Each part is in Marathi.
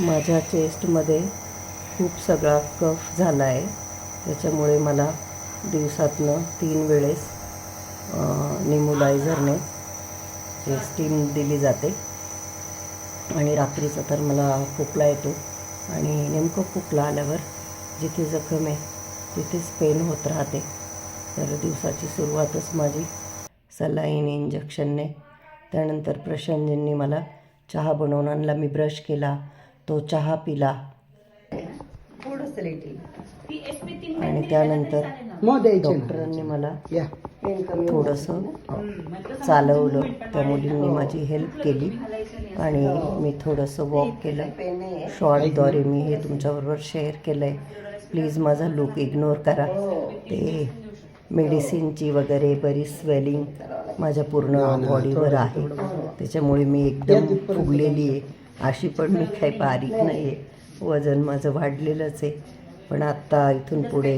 माझ्या चेस्टमध्ये खूप सगळा कफ झाला आहे त्याच्यामुळे मला दिवसातनं तीन वेळेस निमोलायझरने जे स्टीम दिली जाते. आणि रात्रीचा तर मला खोकला येतो. आणि नेमकं खोकला आल्यावर जिथे जखम आहे तिथेच पेन होत राहते. तर दिवसाची सुरुवातच माझी सलाईन इंजेक्शनने त्यानंतर प्रशांतजींनी मला चहा बनवून आणला. मी ब्रश केला. तो चहा पिला. आणि त्यानंतर डॉक्टरांनी मला या. थोडंसं चालवलं. त्या मुलींनी माझी हेल्प केली. आणि मी थोडंसं वॉक केलं. शॉर्टद्वारे मी हे तुमच्याबरोबर शेअर केलं आहे प्लीज माझा लुक इग्नोर करा. ते मेडिसिनची वगैरे बरीच स्वेलिंग माझ्या पूर्ण बॉडीवर आहे. त्याच्यामुळे मी एकदम फुगलेली आहे. अशी पण मी काही बारीक नाही आहे वजन माझं वाढलेलंच आहे. पण आत्ता इथून पुढे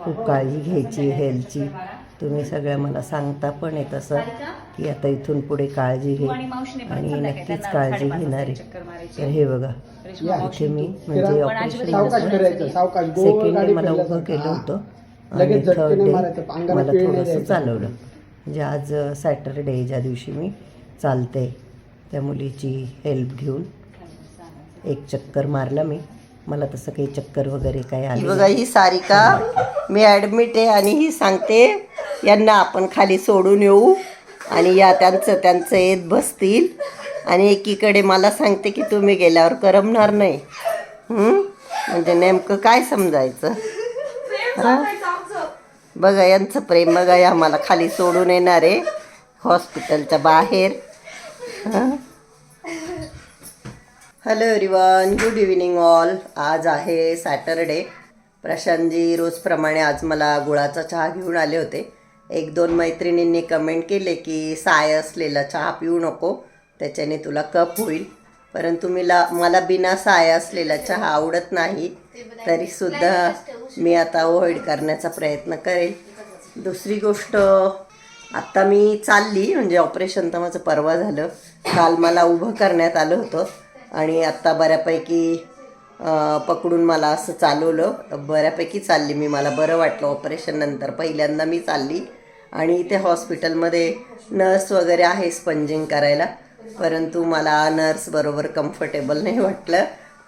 खूप काळजी घ्यायची हेल्थची. तुम्ही सगळ्या मला सांगता पण आहे तसं की आता इथून पुढे काळजी घे आणि नक्कीच काळजी घेणार आहे. तर हे बघा इथे मी म्हणजे ऑपरेशन सावकाश करायचं सावकाश गोल सेकंड गाडी मला. उभं केलं. होतं. आणि थर्ड डे मला थोडंसं. चालवलं. म्हणजे आज सॅटरडे ज्या दिवशी मी चालते. त्या मुलीची हेल्प घेऊन एक चक्कर मारला मी. मला तसं काही चक्कर वगैरे काही आली बघा ही सारिका मी ॲडमिट आहे आणि ही सांगते यांना आपण खाली सोडून येऊ आणि या त्यांचं त्यांचं येत बसतील. आणि एकीकडे मला सांगते की तुम्ही गेल्यावर करमणार नाही? म्हणजे नेमकं काय समजायचं? हा? बघा यांचं प्रेम बघा या मला खाली सोडून येणार आहे. हॉस्पिटलच्या बाहेर. Hello everyone good evening all आज आहे सॅटरडे प्रशांतजी रोजप्रमाणे आज मला गुळाचा चहा घेऊन आले होते. एक दोन मैत्रिणींनी कमेंट केले की साय असलेला चहा पिऊ नको त्याच्याने तुला कप होईल. परंतु मीला मला बिना साय असलेला चहा आवडत नाही तरीसुद्धा मी आता अवॉइड करण्याचा प्रयत्न करेल. दुसरी गोष्ट आत्ता मी चालली म्हणजे ऑपरेशन तर माझं परवा झालं. काल मला उभं करण्यात आलं होतं आणि आत्ता बऱ्यापैकी पकडून मला असं चालवलं. बऱ्यापैकी चालली मी. मला बरं वाटलं ऑपरेशन नंतर. पहिल्यांदा मी चालली आणि इथे हॉस्पिटलमध्ये नर्स वगैरे आहे स्पंजिंग करायला. परंतु मला नर्स बरोबर कम्फर्टेबल नाही वाटलं.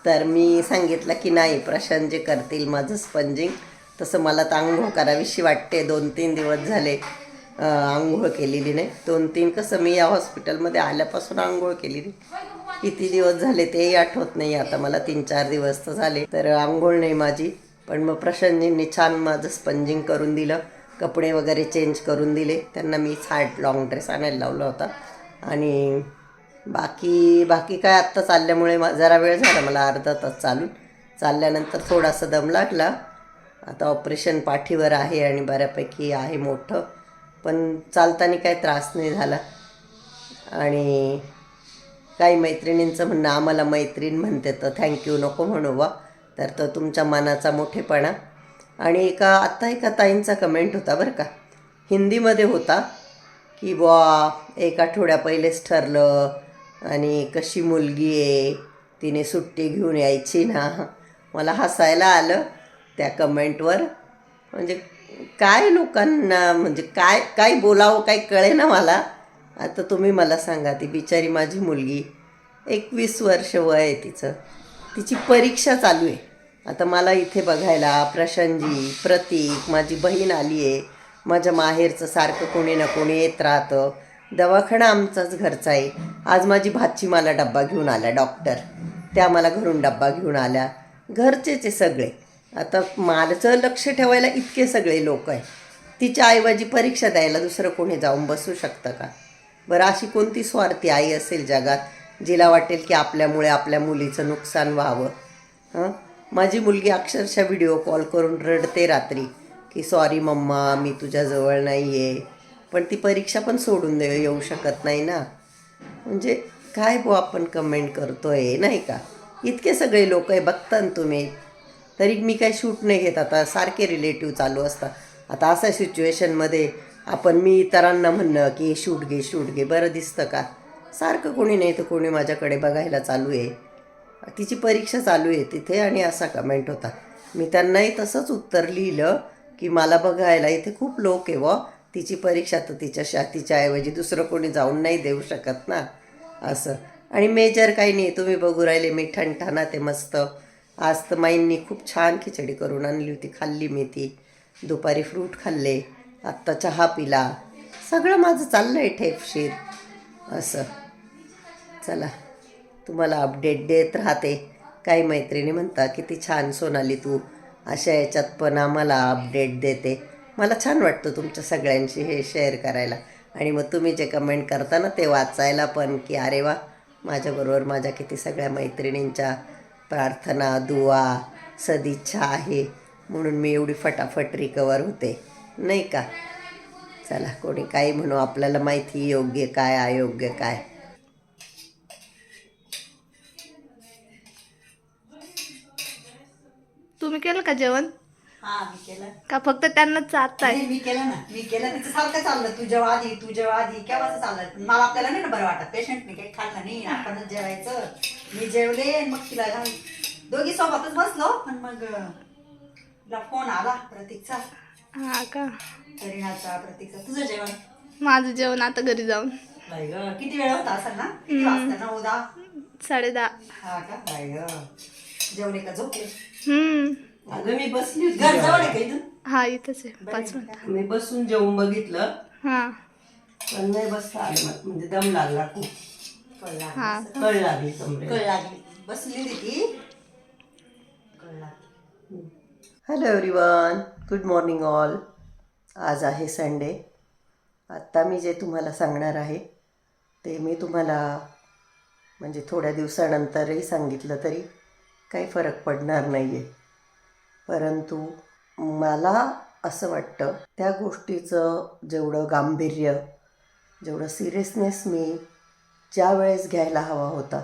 तर मी सांगितलं की नाही प्रशांत जे करतील माझं स्पंजिंग तसं मला तांगो करावीशी वाटते. दोन तीन दिवस झाले. आंघोळ केलेली नाही. दोन तीन कसं मी या हॉस्पिटलमध्ये आल्यापासून आंघोळ केलेली. किती दिवस झाले तेही आठवत नाही. आता मला तीन चार दिवस तर झाले. तर आंघोळ नाही माझी. पण मग प्रशांतजींनी छान माझं स्पंजिंग करून दिलं. कपडे वगैरे चेंज करून दिले. त्यांना मी साठ लॉंग ड्रेस आणायला लावला होता. आणि बाकी बाकी काय आत्ता चालल्यामुळे मा- जरा वेळ झाला मला अर्धा तास चालून. चालल्यानंतर थोडासा दम लागला. आता ऑपरेशन पाठीवर आहे आणि बऱ्यापैकी आहे मोठं. पण चालताना काही त्रास नाही झाला. आणि काही मैत्रिणींचं म्हणणं आम्हाला मैत्रीण म्हणते तर थँक्यू नको म्हणू बा तर तो तुमच्या मनाचा मोठेपणा. आणि एका आत्ता एका ताईंचा कमेंट होता बरं का. हिंदीमध्ये होता की बुवा एक आठवड्या पहिलेच ठरलं आणि कशी मुलगी आहे तिने सुट्टी घेऊन यायची ना. मला हसायला आलं त्या कमेंटवर म्हणजे काय लोकांना म्हणजे काय काय बोलावं काय कळे ना मला. आता तुम्ही मला सांगा ती बिचारी माझी मुलगी एकवीस वर्ष वय आहे तिचं. तिची परीक्षा चालू आहे. आता मला इथे बघायला प्रशांतजी प्रतीक माझी बहीण आली आहे. माझ्या माहेरचं सारखं कोणी ना कोणी येत राहतं. दवाखाना आमचाच घरचा आहे. आज माझी भाची मला डब्बा घेऊन आल्या डॉक्टर. त्या मला घरून डब्बा घेऊन आल्या. घरचेच सगळे. आता माझं लक्ष ठेवायला इतके सगळे लोक आहे तिच्या ऐवजी परीक्षा द्यायला दुसरं कोणी जाऊन बसू शकतं का? बरं अशी कोणती स्वार्थी आई असेल जगात जिला वाटेल की आपल्यामुळे आपल्या मुलीचं नुकसान व्हावं? हं? माझी मुलगी अक्षरशः व्हिडिओ कॉल करून रडते रात्री की सॉरी मम्मा मी तुझ्याजवळ नाही आहे पण ती परीक्षा पण सोडून दे येऊ शकत नाही ना. म्हणजे काय बो आपण कमेंट करतो आहे नाही का? इतके सगळे लोक आहे बघता ना तुम्ही. तरी मी काही शूट नाही घेत. आता सारखे रिलेटिव्ह चालू असतात. आता अशा सिच्युएशनमध्ये आपण मी इतरांना म्हणणं की शूट घे शूट घे बरं दिसतं का? सारखं कोणी नाही तर कोणी माझ्याकडे बघायला चालू आहे. तिची परीक्षा चालू आहे तिथे आणि असा कमेंट होता. मी त्यांनाही तसंच उत्तर लिहिलं की मला बघायला इथे खूप लोक आहे व तिची परीक्षा तर तिच्या शा तिच्याऐवजी दुसरं कोणी जाऊन नाही देऊ शकत ना? असं. आणि मेजर काही नाही. तुम्ही बघू राहिले मी ठणठाणा ते मस्त. आज तर माईंनी खूप छान खिचडी करून आणली होती खाल्ली मी ती. दुपारी फ्रूट खाल्ले आत्ता चहा पिला. सगळं माझं चाललं आहे ठेपशीर असं. चला तुम्हाला अपडेट देत राहते. काही मैत्रिणी म्हणता किती छान सोनाली तू. अशा याच्यात पण आम्हाला अपडेट देते. मला छान वाटतं तुमच्या सगळ्यांशी हे शेअर करायला. आणि मग तुम्ही जे कमेंट करता ना ते वाचायला पण की अरे वा माझ्याबरोबर माझ्या किती सगळ्या मैत्रिणींच्या प्रार्थना दुआ सदिच्छा आहे. म्हणून मी एवढी फटाफट रिकवर होते. नाही का? चला कोणी काही म्हणू आपल्याला माहिती योग्य काय अयोग्य काय. तुम्ही केलं का जेवण? हा मी केलं. का फक्त त्यांनाच चालताय नाही, मी केलं ना मी केलं. तिचं सारखं चाललं. तू जेव्हा आधी तू जेव्हा आधी केव्हाच चाललं? मला आपल्याला नाही ना बरं वाटत. पेशंटने काही खाल्लं नाही. आपणच जेवायचं. मी जेवले मग तिला घाल. दोघी सोबतच बसलो पण मग तिला फोन आला प्रतीकचा. हा का? करिणाचा प्रतीकचा. तुझं जेवण? माझं जेवण आता घरी जाऊन. बाई ग किती वेळ होता असेल ना? किती वाजता? नऊ दहा? साडे दहा. हा का? बाई ग. जेवले का? झोपले? हम्म. अगं मी बसली होती घर जवळ आहे का इथून? हा इथंच आहे. पाच मिनिट. मी बसून जेवून बघितलं. हा. पण नाही बसता आलं मला. म्हणजे दम लागला खूप. हा. कळ लागली कमरे कळ लागली बसली होती ती. कळ लागली hello everyone good morning all आज आहे संडे आत्ता मी जे तुम्हाला सांगणार आहे ते मी तुम्हाला म्हणजे थोड्या दिवसानंतरही सांगितलं तरी काही फरक पडणार नाही आहे परंतु मला असं वाटतं त्या गोष्टीचं जेवढं गांभीर्य जेवढं सिरियसनेस मी ज्या वेळेस घ्यायला हवा होता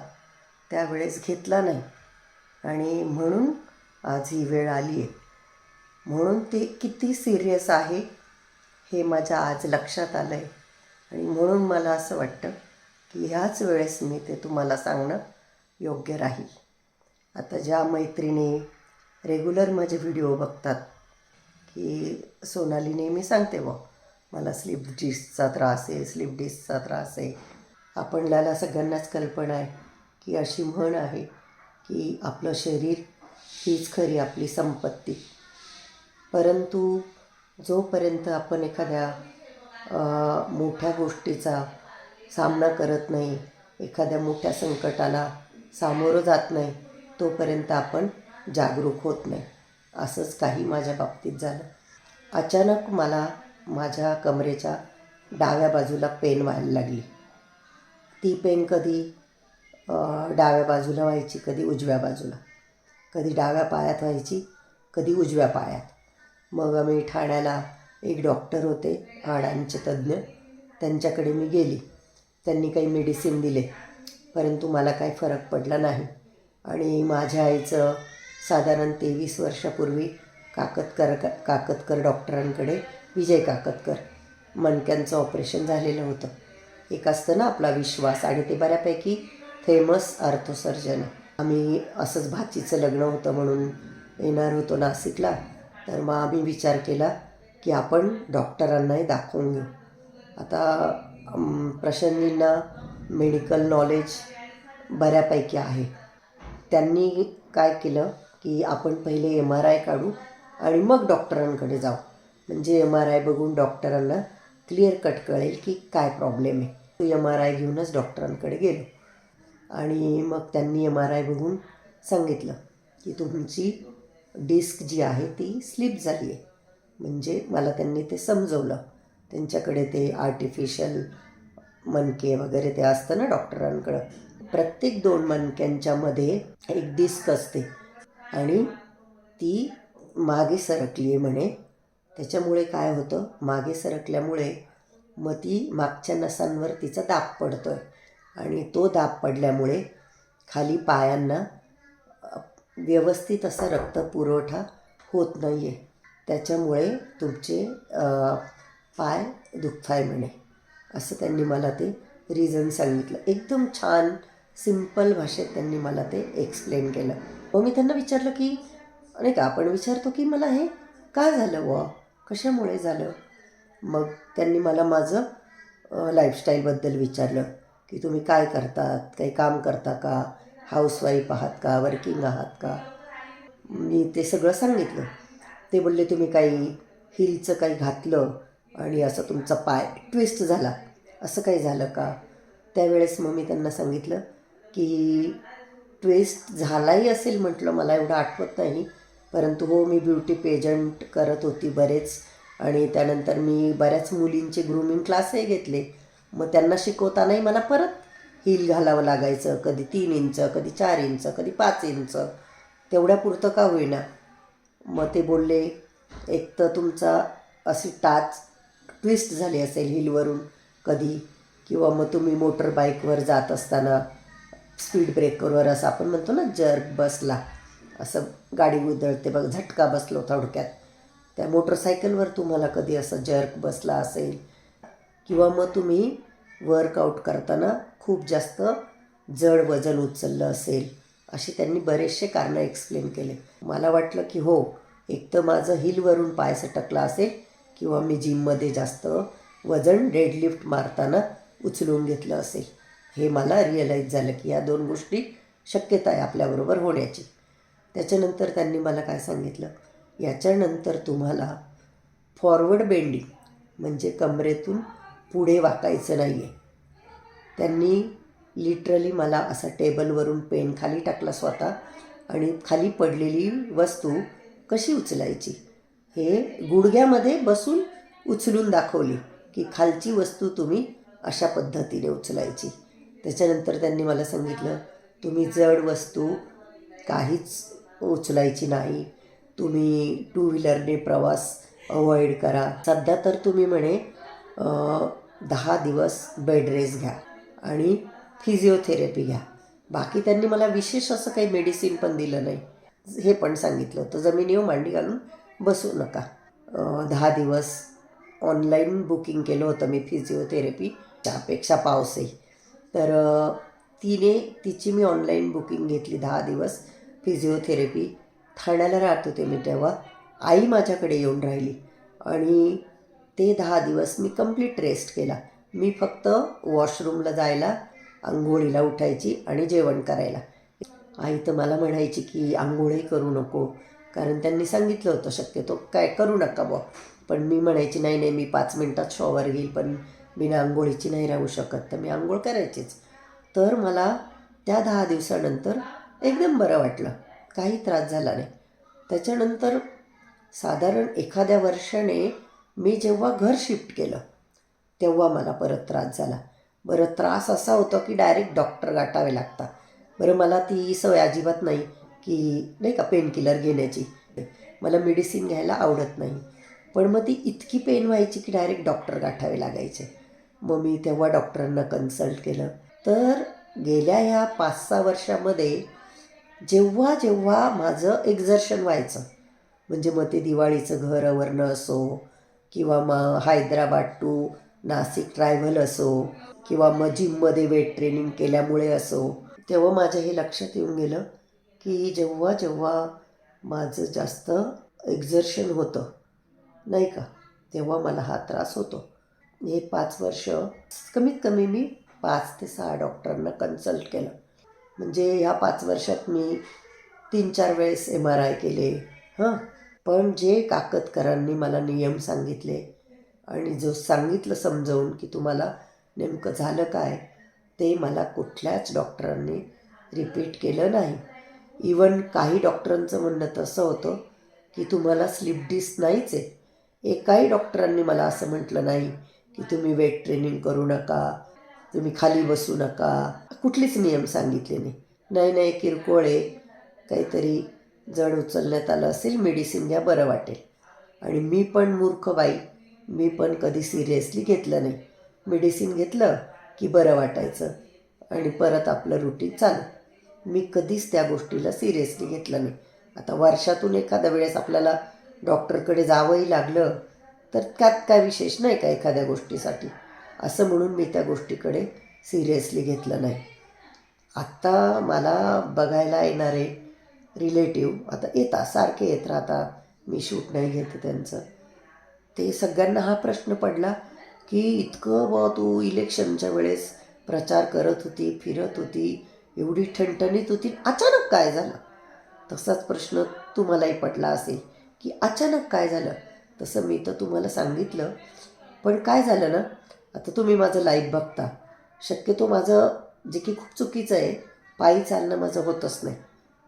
त्यावेळेस घेतला नाही. आणि म्हणून आज ही वेळ आली आहे. म्हणून ते किती सिरियस आहे हे माझ्या आज लक्षात आलं आहे आणि म्हणून मला असं वाटतं की ह्याच वेळेस मी ते तुम्हाला सांगणं योग्य राहील. आता ज्या मैत्रिणी रेग्युलर माझे व्हिडिओ बघतात की सोनाली नेहमी सांगते व मला स्लिप डिस्कचा त्रास आहे स्लिप डिस्कचा त्रास आहे. आपणला सगळ्यांनाच कल्पना आहे की अशी म्हण आहे की आपलं शरीर हीच खरी आपली संपत्ती. परंतु जोपर्यंत आपण एखाद्या मोठ्या गोष्टीचा सामना करत नाही एखाद्या मोठ्या संकटाला सामोरं जात नाही तोपर्यंत आपण जागरूक होत नाही. असंच काही माझ्या बाबतीत झालं. अचानक मला माझ्या कमरेच्या डाव्या बाजूला पेन व्हायला लागली. ती पेन कधी डाव्या बाजूला व्हायची कधी उजव्या बाजूला. कधी डाव्या पायात व्हायची कधी उजव्या पायात. मग आम्ही ठाण्याला एक डॉक्टर होते हाडांचे तज्ज्ञ. त्यांच्याकडे मी गेली. त्यांनी काही मेडिसिन दिले परंतु मला काही फरक पडला नाही. आणि माझ्या आईचं साधारण तेवीस वर्षापूर्वी काकतकर काकतकर डॉक्टरांकडे विजय काकतकर मणक्यांचं ऑपरेशन झालेलं होतं. एक असतं ना आपला विश्वास आणि ते बऱ्यापैकी फेमस अर्थसर्जन. आम्ही असंच भाचीचं लग्न होतं म्हणून येणार होतो नाशिकला. तर मग आम्ही विचार केला की आपण डॉक्टरांनाही दाखवून घेऊ. आता अम, मेडिकल नॉलेज बऱ्यापैकी आहे. त्यांनी काय केलं की आपण पहिले एम आर आय काढू आणि मग डॉक्टरांकडे जाऊ. म्हणजे एम आर आय बघून डॉक्टरांना क्लिअर कट कळेल की काय प्रॉब्लेम आहे. एम आर आय घेऊनच डॉक्टरांकडे गेलो. आणि मग त्यांनी एम आर आय बघून सांगितलं की तुमची डिस्क जी आहे ती स्लिप झाली आहे. म्हणजे मला त्यांनी ते समजवलं. त्यांच्याकडे ते आर्टिफिशियल मनके वगैरे ते असतं ना डॉक्टरांकडं. प्रत्येक दोन मनक्यांच्यामध्ये एक डिस्क असते. आणि ती मागे सरकली आहे म्हणे. त्याच्यामुळे काय होतं? मागे सरकल्यामुळे मग ती मागच्या नसांवर तिचा दाब पडतो आहे आणि तो दाब पडल्यामुळे खाली पायांना व्यवस्थित असा रक्त पुरवठा होत नाही आहे त्याच्यामुळे तुमचे पाय दुखताय म्हणे. असं त्यांनी मला ते रिझन सांगितलं. एकदम छान सिंपल भाषेत त्यांनी मला ते एक्सप्लेन केलं. मग मी त्यांना विचारलं की नाही का आपण विचारतो की मला हे का झालं व कशामुळे झालं? मग त्यांनी मला माझं लाईफस्टाईलबद्दल विचारलं की तुम्ही काय करतात? काही काम करता का? हाऊसवाईफ आहात का? वर्किंग आहात का? मी ते सगळं सांगितलं. ते बोलले तुम्ही काही हिलचं काही घातलं आणि असं तुमचा पाय ट्विस्ट झाला. असं काही झालं का? त्यावेळेस मग मी त्यांना सांगितलं की ट्विस्ट झालाही असेल म्हटलं मला एवढं आठवत नाही. परंतु हो मी ब्युटी पेजंट करत होती बरेच. आणि त्यानंतर मी बऱ्याच मुलींचे ग्रूमिंग क्लासही घेतले. मग त्यांना शिकवतानाही मला परत हिल घालावं लागायचं. कधी तीन इंच कधी चार इंच कधी पाच इंच तेवढ्यापुरतं का होईना. मग ते बोलले एक तर तुमचा अशी टाच ट्विस्ट झाली असेल हिलवरून कधी किंवा मग तुम्ही मोटर बाईकवर जात असताना स्पीड ब्रेकरवर असं आपण म्हणतो ना जर्क बसला. असं गाडी उधळते बघ झटका बसलो थोडक्यात. त्या मोटरसायकलवर तुम्हाला कधी असं जर्क बसला असेल किंवा मग तुम्ही वर्कआउट करताना खूप जास्त जड वजन उचललं असेल अशी त्यांनी बरेचसे कारणं एक्सप्लेन केले. मला वाटलं की हो एक तर माझं हिलवरून पाय सटकला असेल किंवा मी जिममध्ये जास्त वजन डेडलिफ्ट मारताना उचलून घेतलं असेल. हे मला रिअलाईज झालं की या दोन गोष्टी शक्यता आहे आपल्याबरोबर होण्याची. त्याच्यानंतर त्यांनी मला काय सांगितलं? याच्यानंतर तुम्हाला फॉरवर्ड बेंडिंग म्हणजे कमरेतून पुढे वाकायचं नाही आहे त्यांनी लिटरली मला असा टेबलवरून पेन खाली टाकला स्वतः आणि खाली पडलेली वस्तू कशी उचलायची? हे गुडघ्यामध्ये बसून उचलून दाखवली की खालची वस्तू तुम्ही अशा पद्धतीने उचलायची. त्याच्यानंतर त्यांनी मला सांगितलं तुम्ही जड वस्तू काहीच उचलायची नाही. तुम्ही टू व्हीलरने प्रवास अवॉइड करा. सध्या तर तुम्ही म्हणे दहा दिवस बेड रेस्ट घ्या आणि फिजिओथेरपी घ्या. बाकी त्यांनी मला विशेष असं काही मेडिसिन पण दिलं नाही. हे पण सांगितलं होतं. जमिनीवर मांडी घालून बसू नका. दहा दिवस ऑनलाईन बुकिंग केलं होतं मी फिजिओथेरपी त्यापेक्षा पावसही. तर तिने तिची मी ऑनलाईन बुकिंग घेतली दहा दिवस फिजिओथेरपी ठाण्याला राहत होते मी तेव्हा. आई माझ्याकडे येऊन राहिली आणि ते दहा दिवस मी कंप्लीट रेस्ट केला. मी फक्त वॉशरूमला जायला आंघोळीला उठायची आणि जेवण करायला. आई तर मला म्हणायची की आंघोळही करू नको. कारण त्यांनी सांगितलं होतं शक्यतो काय करू नका बुवा. पण मी म्हणायची नाही नाही मी पाच मिनटात शॉवर घेईल पण बिना आंघोळीची नाही राहू शकत. तर मी आंघोळ करायचीच. तर मला त्या दहा दिवसानंतर एकदम बरं वाटलं. काही त्रास झाला नाही. त्याच्यानंतर साधारण एखाद्या वर्षाने मी जेव्हा घर शिफ्ट केलं तेव्हा मला परत त्रास झाला. बरं त्रास असा होता की डायरेक्ट डॉक्टर गाठावे लागतात. बरं मला ती सवय अजिबात नाही की नाही का पेनकिलर घेण्याची. मला मेडिसिन घ्यायला आवडत नाही. पण मग ती इतकी पेन व्हायची की डायरेक्ट डॉक्टर गाठावे लागायचे. मग मी तेव्हा डॉक्टरांना कन्सल्ट केलं. तर गेल्या ह्या पाच सहा वर्षामध्ये जेव्हा जेव्हा माझं एक्झर्शन व्हायचं म्हणजे मग ते दिवाळीचं घर आवरणं असो किंवा मग हैदराबाद टू नाशिक ट्रॅव्हल असो किंवा मग जिममध्ये वेट ट्रेनिंग केल्यामुळे असो तेव्हा माझ्या हे लक्षात येऊन गेलं की जेव्हा जेव्हा माझं जास्त एक्झर्शन होतं नाही का तेव्हा मला हा त्रास होतो. हे पाच वर्ष कमीत कमी मी पाच ते सहा डॉक्टरांना कन्सल्ट केलं. म्हणजे ह्या पाच वर्षात मी तीन चार वेळेस एम आर आय केले. हां. पण जे काकतकरांनी मला नियम सांगितले आणि जो सांगितलं समजावून की तुम्हाला नेमकं झालं काय ते मला कुठल्याच डॉक्टरांनी रिपीट केलं नाही. इवन काही डॉक्टरांचं म्हणणं तसं होतं की तुम्हाला स्लिप डिस्क नाहीच आहे. एकाही डॉक्टरांनी मला असं म्हटलं नाही की तुम्ही वेट ट्रेनिंग करू नका तुम्ही खाली बसू नका. कुठलीच नियम सांगितले नाही. नाही नाही किरकोळ आहे काहीतरी जड उचलण्यात आलं असेल मेडिसिन घ्या बरं वाटेल. आणि मी पण मूर्ख बाई. मी पण कधी सिरियसली घेतलं नाही. मेडिसिन घेतलं की बरं वाटायचं. आणि परत आपलं रुटीन चालू. मी कधीच त्या गोष्टीला सिरियसली घेतलं नाही. आता वर्षातून एखाद्या वेळेस आपल्याला डॉक्टरकडे जावंही लागलं तर त्यात काय विशेष नाही का एखाद्या गोष्टीसाठी? असं म्हणून मी त्या गोष्टीकडे सिरियसली घेतलं नाही. आत्ता मला बघायला येणारे रिलेटिव्ह आता येतात सारखे येत राहतात. मी शूट नाही घेते त्यांचं. ते सगळ्यांना हा प्रश्न पडला की इतकं ब तू इलेक्शनच्या वेळेस प्रचार करत होती फिरत होती एवढी ठणठणीत होती. अचानक काय झालं? तसाच प्रश्न तुम्हालाही पटला असेल की अचानक काय झालं? तसं मी तर तुम्हाला सांगितलं. पण काय झालं ना आता तुम्ही माझं लाईव्ह बघता. शक्यतो माझं जे की खूप चुकीचं आहे पायी चालणं माझं होतच नाही.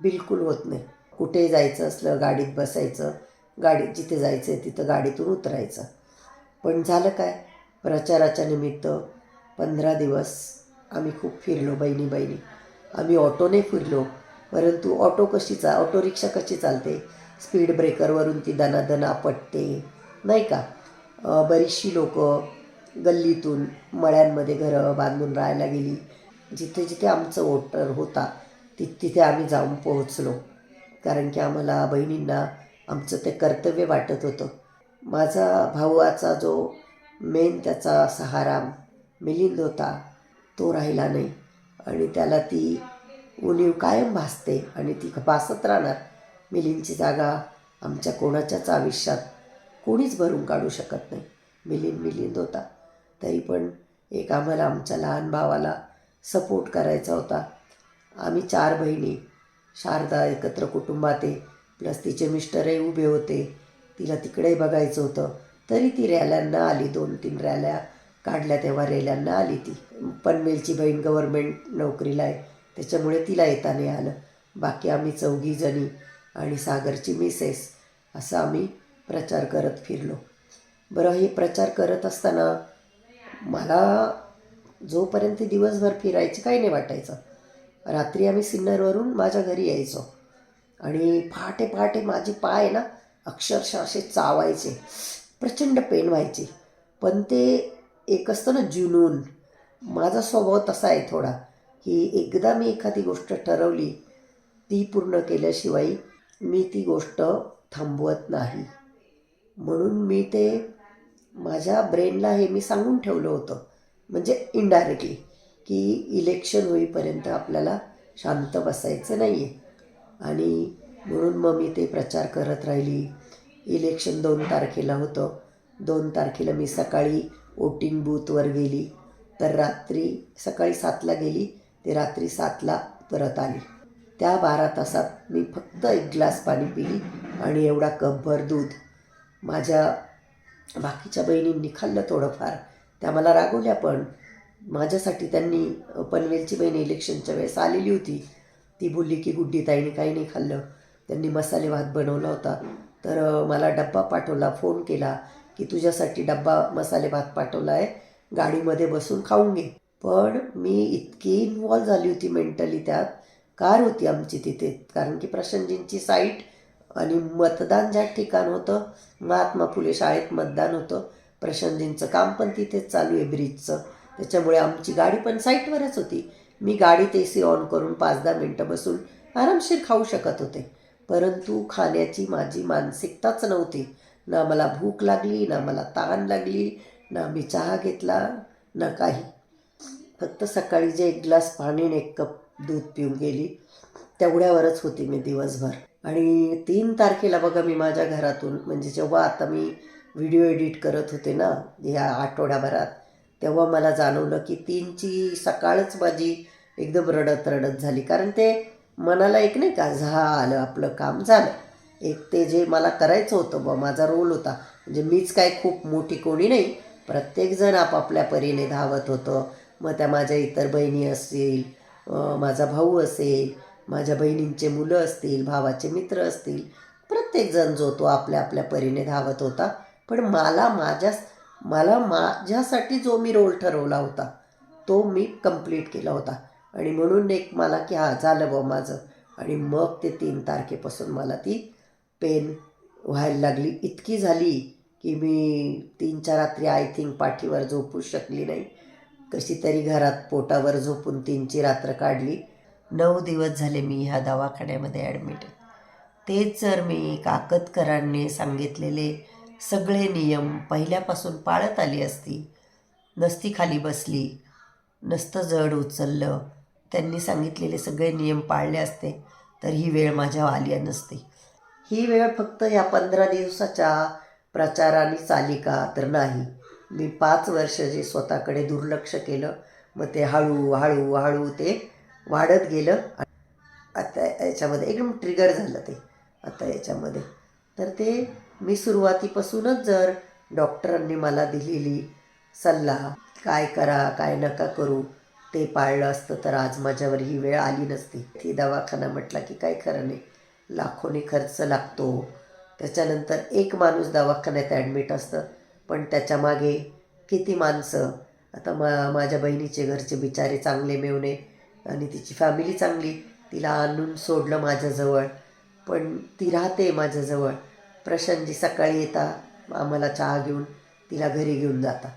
बिलकुल होत नाही. कुठे जायचं असलं गाडीत बसायचं गाडीत जिथे जायचं आहे तिथं गाडीतून उतरायचं. पण झालं काय? प्रचाराच्या निमित्त पंधरा दिवस आम्ही खूप फिरलो बहिणी बहिणी. आम्ही ऑटोने फिरलो परंतु ऑटो कशी चा ऑटो रिक्षा कशी चालते? स्पीड ब्रेकरवरून ती दनादन आपटते नाही का? बरीचशी लोक गल्लीतून मळ्यांमध्ये घरं बांधून राहायला गेली. जिथे जिथे आमचं वोटर होता ति तिथे आम्ही जाऊन पोहोचलो. कारण की आम्हाला बहिणींना आमचं ते कर्तव्य वाटत होतं. माझा भावाचा जो मेन त्याचा सहारा मिलिंद होता तो राहिला नाही. आणि त्याला ती उणीव कायम भासते आणि ती भासत राहणार. मिलिंदची जागा आमच्या कोणाच्याच आयुष्यात कोणीच भरून काढू शकत नाही. मिलिंद मिलिंद होता. तरी पण एक आम्हाला आमच्या लहान भावाला सपोर्ट करायचा होता. आम्ही चार बहिणी शारदा एकत्र कुटुंबात आहे प्लस तिचे मिस्टरही उभे होते. तिला तिकडेही बघायचं होतं. तरी ती रॅल्यांना आली. दोन तीन रॅल्या काढल्या तेव्हा रेल्यांना आली ती. पनवेलची बहीण गव्हर्मेंट नोकरीला आहे. त्याच्यामुळे तिला येता नाही आलं. बाकी आम्ही चौघीजणी आणि सागरची मिसेस असं आम्ही प्रचार करत फिरलो. बरं हे प्रचार करत असताना मला जोपर्यंत दिवसभर फिरायचं काही नाही वाटायचं रात्री आम्ही सिन्नरवरून माझ्या घरी यायचो. आणि पहाटे पहाटे माझे पाय ना अक्षरशः असे चावायचे प्रचंड पेन व्हायचे. पण ते एक असतं ना जुनून. माझा स्वभाव तसा आहे थोडा की एकदा मी एखादी गोष्ट ठरवली ती पूर्ण केल्याशिवाय मी ती गोष्ट थांबवत नाही. म्हणून मी ते माझ्या ब्रेनला हे मी सांगून ठेवलं होतं म्हणजे इनडायरेक्टली की इलेक्शन होईपर्यंत आपल्याला शांत बसायचं नाही आहे आणि म्हणून मग मी ते प्रचार करत राहिली. इलेक्शन दोन तारखेला होतं. दोन तारखेला मी सकाळी वोटिंग बूथवर गेली. तर रात्री सकाळी सातला गेली. ते रात्री सातला परत आली. त्या बारा तासात मी फक्त एक ग्लास पाणी पिली आणि एवढा कपभर दूध. माझ्या बाकीच्या बहिणींनी खाल्लं थोडंफार. त्या मला रागवल्या पण. माझ्यासाठी त्यांनी पनवेलची बहीण इलेक्शनच्या वेळेस आलेली होती. ती बोलली की गुड्डी ताईने काही नाही खाल्लं. त्यांनी मसाले भात बनवला होता. तर मला डब्बा पाठवला फोन केला की तुझ्यासाठी डब्बा मसाले भात पाठवला आहे. गाडीमध्ये बसून खाऊन घे. पण मी इतकी इन्वॉल्व झाली होती मेंटली त्यात. कार होती आमची तिथे. कारण की प्रशांतजींची साईट आणि मतदान ज्या ठिकाण होतं महात्मा फुले शाळेत मतदान होतं. प्रशांतजींचं काम पण तिथेच चालू आहे ब्रिजचं. त्याच्यामुळे आमची गाडी पण साईटवरच होती. मी गाडीत ए सी ऑन करून पाच दहा मिनटं बसून आरामशीर खाऊ शकत होते. परंतु खाण्याची माझी मानसिकताच नव्हती. ना मला भूक लागली ना मला ताण लागली ना मी चहा घेतला ना काही. फक्त सकाळी जे एक ग्लास पाणी आणि एक कप दूध पिऊन गेली तेवढ्यावरच होती मी दिवसभर. आणि तीन तारखेला बघा मी माझ्या घरातून म्हणजे जेव्हा आता मी व्हिडिओ एडिट करत होते ना ह्या आठवड्याभरात तेव्हा मला जाणवलं की तीनची सकाळच माझी एकदम रडत रडत झाली. कारण ते मनाला एक नाही का झालं आपलं काम झालं. एक ते जे मला करायचं होतं बा माझा रोल होता. म्हणजे मीच काय खूप मोठी कोणी नाही प्रत्येकजण आपापल्या परीने धावत होतं. मग त्या माझ्या इतर बहिणी असतील माझा भाऊ असेल माझ्या बहिणींचे मुलं असतील भावाचे मित्र असतील प्रत्येकजण जो तो आपल्या आपल्या परीने धावत होता. पण मला माझ्या मला माझ्यासाठी जो मी रोल ठरवला होता तो मी कंप्लीट केला होता. आणि म्हणून एक मला की हा झालं बा माझं. आणि मग ते तीन तारखेपासून मला ती पेन व्हायला लागली. इतकी झाली की मी तीन चार रात्री आय थिंक पाठीवर झोपू शकली नाही. कशी तरी घरात पोटावर झोपून तीनची रात्र काढली. नऊ दिवस झाले मी ह्या दवाखान्यामध्ये ॲडमिट आहे तेच जर मी काकतकरांनी सांगितलेले सगळे नियम पहिल्यापासून पाळत आली असती. नसती खाली बसली नसतं जड उचललं. त्यांनी सांगितलेले सगळे नियम पाळले असते तर ही वेळ माझ्या आली नसते. ही वेळ फक्त या पंधरा दिवसाच्या प्रचाराने चाली का तर नाही. मी पाच वर्ष जे स्वतःकडे दुर्लक्ष केलं मग ते हळू हळू हळू ते वाढत गेलं आता याच्यामध्ये एकदम ट्रिगर झालं ते. आता याच्यामध्ये. तर ते मी सुरुवातीपासूनच जर डॉक्टरांनी मला दिलेली सल्ला काय करा काय नका करू ते पाळलं असतं तर आज माझ्यावर ही वेळ आली नसती. ती दवाखाना म्हटला की काय खरं नाही. लाखोनी खर्च लागतो. त्याच्यानंतर एक माणूस दवाखान्यात ॲडमिट असतं. पण त्याच्यामागे किती माणसं? आता मा माझ्या बहिणीचे घरचे बिचारे चांगले मिळवणे आणि तिची फॅमिली चांगली. तिला आणून सोडलं माझ्याजवळ. पण ती राहते माझ्याजवळ. प्रशांतजी सकाळी येता आम्हाला चहा घेऊन तिला घरी घेऊन जाता.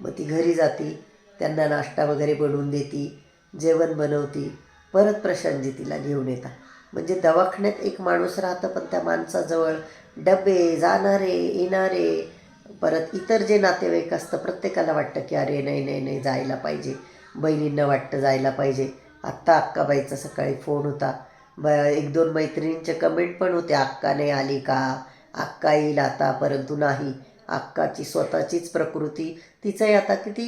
मग ती घरी जाती त्यांना नाश्ता वगैरे बनवून देती जेवण बनवती. परत प्रशांतजी तिला घेऊन येतात म्हणजे दवाखान्यात एक माणूस राहतं पण त्या माणसाजवळ डबे जाणारे येणारे परत इतर जे नातेवाईक असतं प्रत्येकाला वाटतं की अरे नाही नाही नाही जायला पाहिजे. बहिणींना वाटतं जायला पाहिजे. आत्ता अक्काबाईचा सकाळी फोन होता. ब एक दोन मैत्रिणींचे कमेंट पण होते अक्का नाही आली का? अक्का येईल आता परंतु नाही. अक्काची स्वतःचीच प्रकृती तिचंही आता किती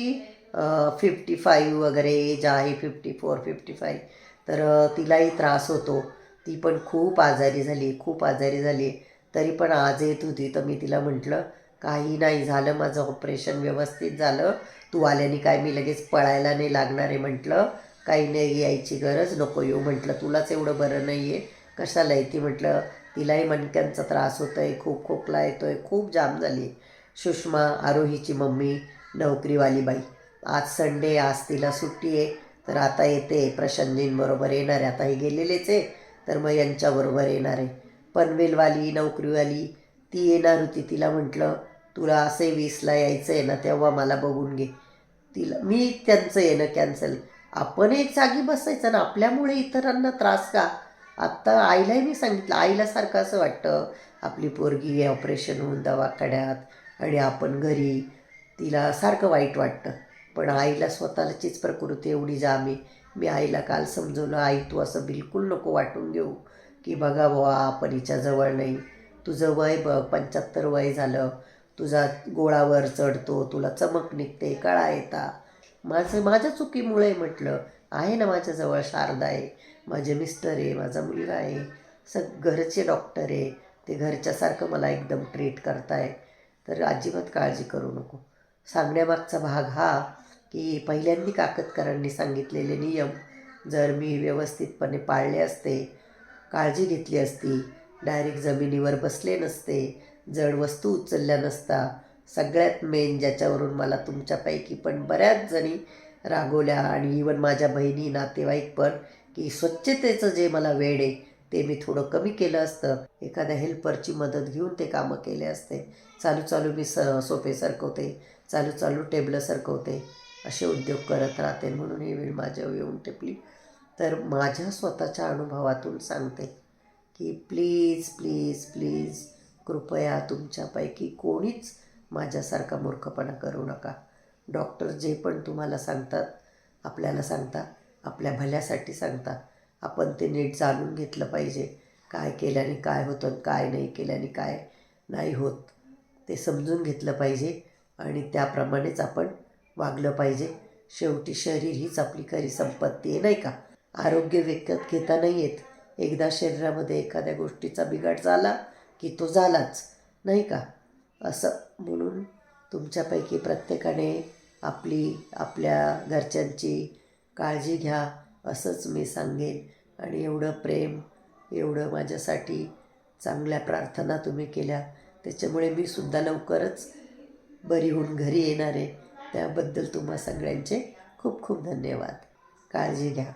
फिफ्टी फाईव्ह वगैरे एज आहे फिफ्टी फोर फिफ्टी फाईव्ह तर तिलाही त्रास होतो. ती पण खूप आजारी झाली खूप आजारी झाली. तरी पण आज येत होती तर मी तिला म्हटलं काही नाही झालं माझं ऑपरेशन व्यवस्थित झालं. तू आल्याने काय मी लगेच पळायला नाही लागणार आहे म्हटलं. काही नाही यायची गरज नको येऊ. म्हटलं तुलाच एवढं बरं नाही आहे कशाला येते म्हटलं तिलाही मणक्यांचा त्रास होतो आहे खूप खोकला येतो आहे खूप जाम झाली सुषमा आरोहीची मम्मी नोकरीवाली बाई. आज संडे आज तिला सुट्टी आहे. तर आता येते. प्रशांतजींबरोबर येणार आहे. आता हे गेलेलेच आहे. तर मग यांच्याबरोबर येणार आहे. पनवेलवाली नोकरीवाली ती येणार होती. तिला म्हटलं तुला असे वीसला यायचं आहे ना तेव्हा मला बघून घे. तिला मी त्यांचं येणं कॅन्सल आपण एक जागी बसायचं ना आपल्यामुळे इतरांना त्रास का? आत्ता आईलाही मी सांगितलं आईला सारखं असं वाटतं आपली पोरगी ऑपरेशन होऊन दवाखान्यात आणि आपण घरी तिला सारखं वाईट वाटतं. पण आईला स्वतःचीच प्रकृती एवढी जामी. मी आईला काल समजवलं आई तू असं बिलकुल नको वाटून घेऊ. की बघा बुवा आपण हिच्या जवळ नाही. तुझं वय बघ पंच्याहत्तर वय झालं. तुझा गोळावर चढतो तुला चमक निघते कळा येता. माझं माझ्या चुकीमुळे म्हटलं आहे ना माझ्याजवळ शारदा आहे माझे मिस्टर आहे माझा मुलगा आहे सग घरचे डॉक्टर आहे ते घरच्यासारखं मला एकदम ट्रीट करताय. तर अजिबात काळजी करू नको. सांगण्यामागचा भाग हा की पहिल्यांदी काकतकरांनी सांगितलेले नियम जर मी व्यवस्थितपणे पाळले असते काळजी घेतली असती डायरेक्ट जमिनीवर बसले नसते जड वस्तू उचलल्या नसता सगळ्यात मेन ज्याच्यावरून मला तुमच्यापैकी पण बऱ्याच जणी रागवल्या आणि इवन माझ्या बहिणी नातेवाईक पण की स्वच्छतेचं जे मला वेळ आहे ते मी थोडं कमी केलं असतं. एखाद्या हेल्परची मदत घेऊन ते कामं केले असते. चालू चालू मी स सोफे सरकवते चालू चालू टेबलं सरकवते असे उद्योग करत राहते म्हणून ही वेळ माझ्यावर येऊन टिपली. तर माझ्या स्वतःच्या अनुभवातून सांगते की प्लीज प्लीज प्लीज कृपया तुमच्यापैकी कोणीच माझ्यासारखा मूर्खपणा करू नका. डॉक्टर जे पण तुम्हाला सांगतात आपल्याला सांगता आपल्या भल्यासाठी सांगता आपण ते नीट जाणून घेतलं पाहिजे. काय केल्याने काय होतं काय नाही केल्याने काय नाही होत. ते समजून घेतलं पाहिजे आणि त्याप्रमाणेच आपण वागलं पाहिजे. शेवटी शरीर हीच आपली खरी संपत्ती आहे नाही का? आरोग्य विकत घेता नाही येत. एकदा शरीरामध्ये एखाद्या गोष्टीचा बिघाड झाला की तो झालाच नाही का? असं. म्हणून तुमच्यापैकी प्रत्येकाने आपली आपल्या घरच्यांची काळजी घ्या असंच मी सांगेन. आणि एवढं प्रेम एवढं माझ्यासाठी चांगल्या प्रार्थना तुम्ही केल्या. त्याच्यामुळे मी सुद्धा लवकरच बरी होऊन घरी येणार आहे. त्याबद्दल तुम्हा सगळ्यांचे खूप खूप धन्यवाद. काळजी घ्या.